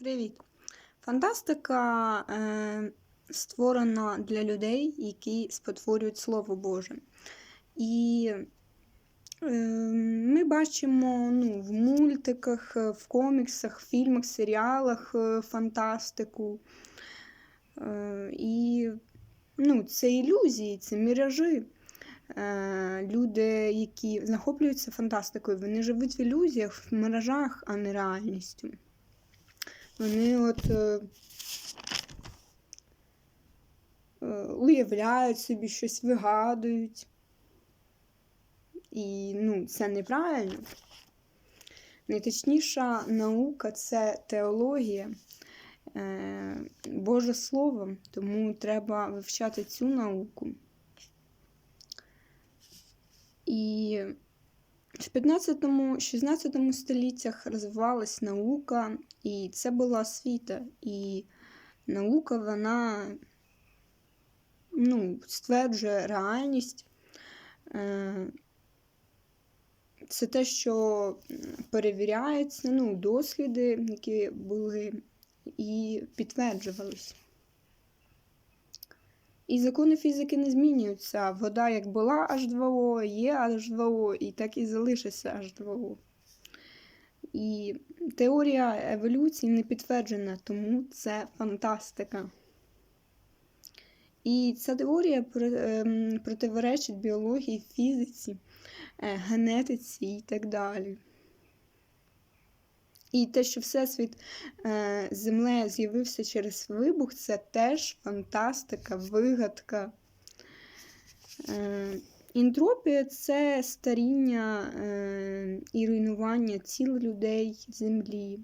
Привіт! Фантастика е, створена для людей, які спотворюють Слово Боже. І е, ми бачимо ну, в мультиках, е, в коміксах, фільмах, серіалах е, фантастику. Е, і ну, це ілюзії, це міражі. Е, люди, які захоплюються фантастикою, вони живуть в ілюзіях, в миражах, а не реальністю. Вони от е, е, уявляють собі щось, вигадують. І ну, це неправильно. Найточніша наука це теологія, е, Боже Слово, тому треба вивчати цю науку. І в 15-16 століттях розвивалась наука, і це була освіта. І наука, вона ну, стверджує реальність. Е, Це те, що перевіряється, ну, досліди, які були, і підтверджувались. І закони фізики не змінюються. Вода як була H2O, є H2O, і так і залишиться H2O. І теорія еволюції не підтверджена, тому це фантастика. І ця теорія ем, противоречить біології, фізиці, е, генетиці і так далі. І те, що Всесвіт е, Землею з'явився через вибух, це теж фантастика, вигадка. Е, Інтропія це старіння е, і руйнування тіл людей землі.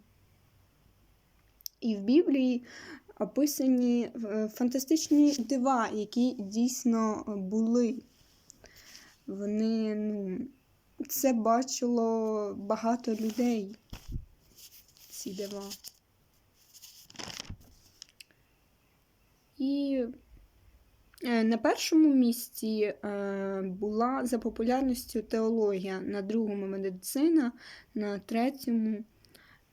І в Біблії описані е, фантастичні дива, які дійсно були. Вони, ну, це бачило багато людей дива. І е, на першому місці е, була за популярністю теологія, на другому медицина, на третьому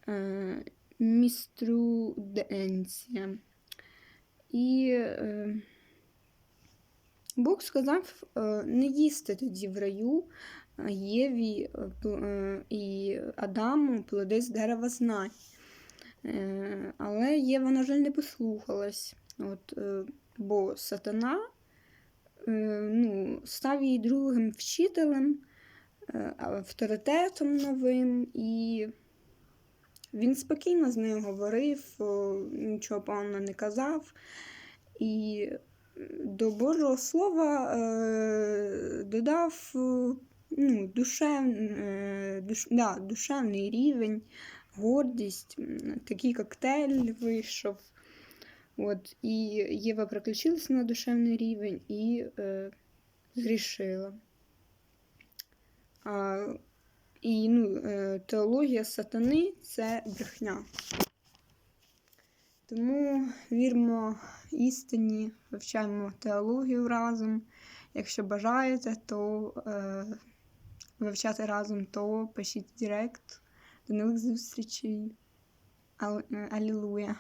е, міструденція. І Бог сказав не їсти тоді в раю Єві і Адаму плоди з дерева знань. Але Єва, на жаль, не послухалась. От, Бо сатана ну, став її другим вчителем, авторитетом новим, і він спокійно з нею говорив, нічого поганого не казав. І до Божого Слова додав ну, душев, душ, да, душевний рівень, гордість, такий коктейль вийшов. От, І Єва приключилася на душевний рівень і е, зрішила. А, І ну, е, теологія сатани це брехня. Тому віримо істині, вивчаємо теологію разом. Якщо бажаєте, то е, вивчати разом, то пишіть директ. До нових зустрічей. Алілуя!